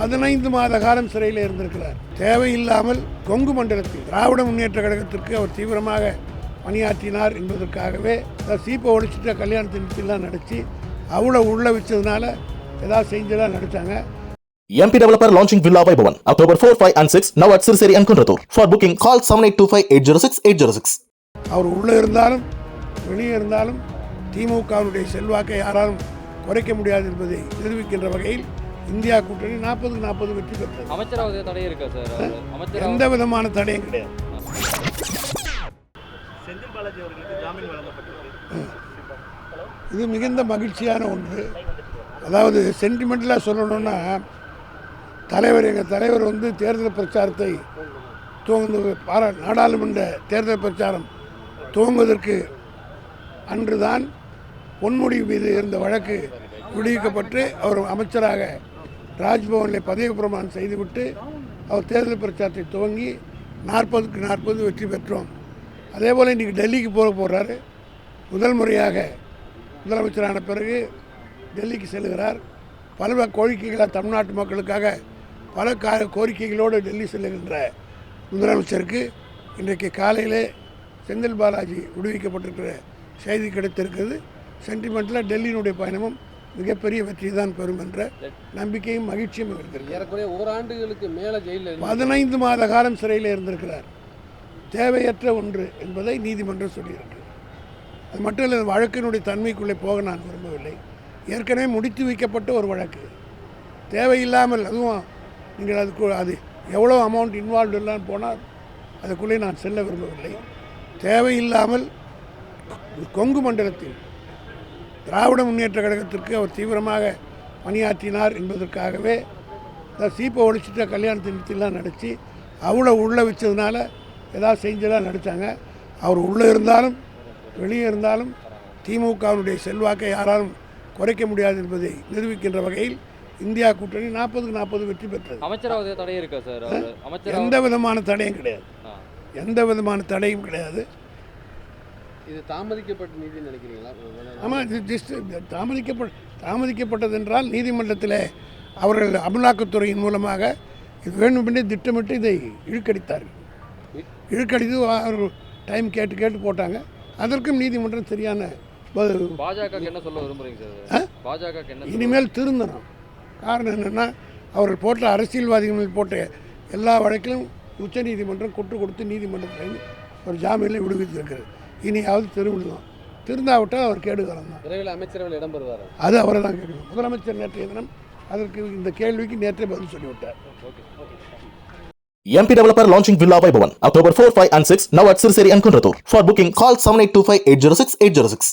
பதினைந்து மாத காலம் சிறையில் இருந்திருக்கிறார். தேவையில்லாமல் கொங்கு மண்டலத்தில் திராவிட முன்னேற்ற கழகத்திற்கு அவர் தீவிரமாக பணியாற்றினார் என்பதற்காகவே சீப்பை ஒழிச்சிட்ட கல்யாணத்தினத்தெல்லாம் நடித்து அவ்வளோ உள்ள வச்சதுனால ஏதாவது செஞ்செல்லாம் நடித்தாங்க MP Developer launching Villa Vaibhavan October 4, 5 and 6 now at Sirseri and Kunratur. For booking call 7825 அவர் உள்ளே இருந்தாலும் வெளியே இருந்தாலும் திமுகவினுடைய செல்வாக்கை யாராலும் குறைக்க முடியாது என்பதை நிரூபிக்கின்ற வகையில் இந்தியா கூட்டணி நாற்பதுக்கு நாற்பது வெற்றி பெற்றது. அமைச்சராவது தடை இருக்கா சார்? அமைச்சரா எந்த விதமான தடையும் கிடையாது. செந்தில் பாலாஜி அவர்களுக்கு ஜாமீன் வழங்கப்பட்டிருக்கு இது மிகுந்த மகிழ்ச்சியான ஒன்று. அதாவது சென்டிமெண்டலாக சொல்லணும்னா தலைவர் எங்கள் தலைவர் வந்து தேர்தல் பிரச்சாரத்தை துவங்கு பாரா நாடாளுமன்ற தேர்தல் பிரச்சாரம் துவங்குவதற்கு அன்றுதான் பொன்முடி மீது இருந்த வழக்கு விடுவிக்கப்பட்டு அவர் அமைச்சராக ராஜ்பவனில் பதவி பிரமாணம் செய்துவிட்டு அவர் தேர்தல் பிரச்சாரத்தை துவங்கி நாற்பதுக்கு நாற்பது வெற்றி பெற்றோம். அதே போல் இன்றைக்கி டெல்லிக்கு போக போகிறாரு முதல் முறையாக முதலமைச்சரான பிறகு டெல்லிக்கு செல்கிறார். பல கோரிக்கைகளாக தமிழ்நாட்டு மக்களுக்காக பல கா கோரிக்கைகளோடு டெல்லி செல்லுகின்ற முதலமைச்சருக்கு இன்றைக்கு காலையிலே செந்தில் பாலாஜி விடுவிக்கப்பட்டிருக்கிற செய்தி கிடைத்திருக்கிறது. சென்டிமெண்ட்டில் டெல்லியினுடைய பயணமும் மிகப்பெரிய வெற்றி தான் பெறும் என்ற நம்பிக்கையும் மகிழ்ச்சியும் இருக்கிறது ஏறக்குறைய ஓராண்டுகளுக்கு மேலே ஜெயிலில் பதினைந்து மாத காலம் சிறையில் இருந்திருக்கிறார். தேவையற்ற ஒன்று என்பதை நீதிமன்றம் சொல்லியிருக்கு. அது மட்டும் இல்லை வழக்கினுடைய தன்மைக்குள்ளே போக நான் விரும்பவில்லை. ஏற்கனவே முடித்து வைக்கப்பட்ட ஒரு வழக்கு. தேவையில்லாமல் அதுவும் நீங்கள் அதுக்கு அது எவ்வளோ அமௌண்ட் இன்வால்வ் இல்லாமல் போனால் அதுக்குள்ளே நான் செல்ல விரும்பவில்லை. தேவையில்லாமல் கொங்கு மண்டலத்தில் திராவிட முன்னேற்ற கழகத்திற்கு அவர் தீவிரமாக பணியாற்றினார் என்பதற்காகவே சீப்பை ஒழிச்சிட்ட கல்யாணத்தினத்தெல்லாம் நடித்து அவ்வளோ உள்ள வச்சதுனால ஏதாவது செஞ்செல்லாம் நடித்தாங்க அவர் உள்ளே இருந்தாலும் வெளியே இருந்தாலும் திமுகவினுடைய செல்வாக்கை யாராலும் குறைக்க முடியாது என்பதை நிரூபிக்கின்ற வகையில் இந்தியா கூட்டணி நாற்பதுக்கு நாற்பது வெற்றி பெற்றது. அமைச்சராவது தடை இருக்கா சார்? அவரு? அமைச்சரா எந்த விதமான தடையும் கிடையாது. எந்த விதமான தடையும் கிடையாது. இது தாமதிக்கப்பட்ட நீதி நினைக்கிறீங்களா? ஆமாம் இது ஜஸ்ட் தாமதிக்கப்பட்ட தாமதிக்கப்பட்டது என்றால் நீதிமன்றத்தில் அவர்கள் அமலாக்கத்துறையின் மூலமாக இது வேண்டுமென்றே திட்டமிட்டு இதை இழுக்கடித்தார்கள். இழுக்கடித்து அவர்கள் டைம் கேட்டு கேட்டு போட்டாங்க. அதற்கும் நீதிமன்றம் சரியான பாஜக என்ன சொல்ல விரும்புறீங்க? சார்? பாஜக இனிமேல் திருந்தணும். காரணம் என்னென்னா அவர்கள் போட்ட அரசியல்வாதிகள் போட்ட எல்லா வழக்கிலும் உச்சநீதிமன்றம் கொட்டு கொடுத்து நீதிமன்றத்தில் ஒரு ஜாமீனில் விடுவித்திருக்கிறது. இனியாவது திருவிழணும் திருந்தாவிட்டால் அவர் கேடுகாலம் தான். விரைவில் அமைச்சரவையில் இடம்பெறுவார் அது அவரை தான் கேட்கணும். முதலமைச்சர் நேற்றைய தினம் அதற்கு இந்த கேள்விக்கு நேற்றே பதில் சொல்லிவிட்டார். MP Developer launching Villa Vaibhavan October 4, 5 and 6 now at Sirseri and Kunratur. For booking call 7825 806